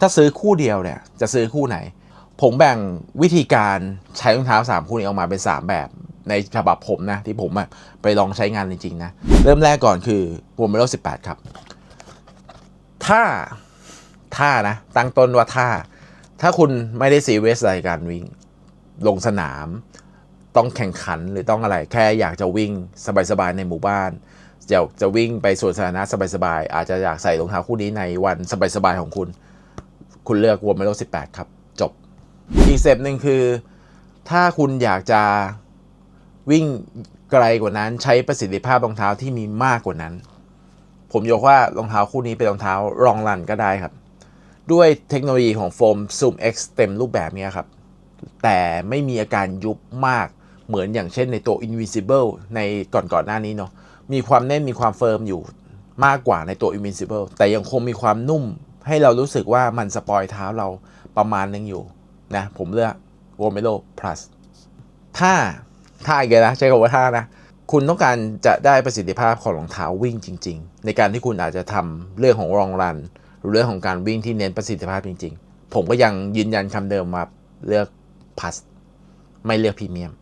ถ้าซื้อคู่เดียวเนี่ยจะซื้อคู่ไหน ผมแบ่งวิธีการใช้รองเท้า 3 คู่นี้ออกมาเป็น 3 แบบในฉบับผมนะ ที่ผมไปลองใช้งานจริงๆนะ เริ่มแรกก่อนคือวอร์มเมโล18ครับ ถ้าถ้านะ ตั้งต้นว่าถ้า ถ้าคุณไม่ได้ซีเรสอะไรการวิ่ง ลงสนาม ต้องแข่งขันหรือต้องอะไร แค่อยากจะวิ่งสบายๆในหมู่บ้านจะจะวิ่งไปสวนสาธารณะสบายๆ อาจจะอยากใส่รองเท้าคู่นี้ในวันสบายๆของคุณ คุณเลือกวอร์มเมโล18 ครับ จบ อีกสเต็ปหนึ่งคือ ถ้าคุณอยากจะวิ่งไกลกว่านั้นใช้ประสิทธิภาพรองเท้าที่มีมากกว่านั้น ผมยกว่ารองเท้าคู่นี้เป็นรองเท้ารองรันก็ได้ครับ ด้วยเทคโนโลยีของโฟม Zoom X เต็มรูปแบบนี้ครับ แต่ไม่มีอาการยุบมากเหมือนอย่างเช่นในตัว Invisible ในก่อนก่อนๆหน้านี้เนาะมีความแน่นมีความเฟิร์มอยู่มากกว่าในตัว Invincible แต่ยังคงมีความนุ่ม ให้เรารู้สึกว่ามันสปอยเท้าเราประมาณนึงอยู่นะผมเลือก w o r m e l o Plus ถ้าถ้าอีกนะใช้คำว่าถ้านะ คุณต้องการจะได้ประสิทธิภาพของรองเท้าวิ่งจริง ๆ ในการที่คุณอาจจะทำเรื่องของรองรัน หรือเรื่องของการวิ่งที่เน้นประสิทธิภาพจริง ๆ ผมก็ยังยืนยันคำเดิมว่าเลือก Plus ไม่เลือกพรีเมียม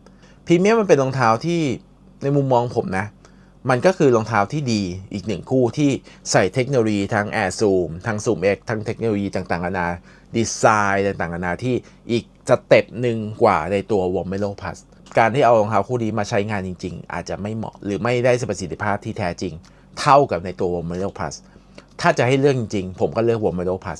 พรีเมียมมันเป็นรองเท้าที่ในมุมมองผมนะ มันก็คือรองเท้าที่ดีอีกหนึ่งคู่ที่ใส่เทคโนโลยีทั้ง Air Zoom ทั้ง Zoom X ทั้งเทคโนโลยีต่างๆนานาดีไซน์ต่างๆนานาที่อีกสเต็ปหนึ่งกว่าในตัว w o r m e l o Plus การที่เอารองเท้าคู่นี้มาใช้งานจริง ๆ อาจจะไม่เหมาะหรือไม่ได้ประสิทธิภาพที่แท้จริง เท่ากับในตัว w o r m e l o Plus ถ้าจะให้เลือกจริงๆ ผมก็เลือก w o r m e l o Plus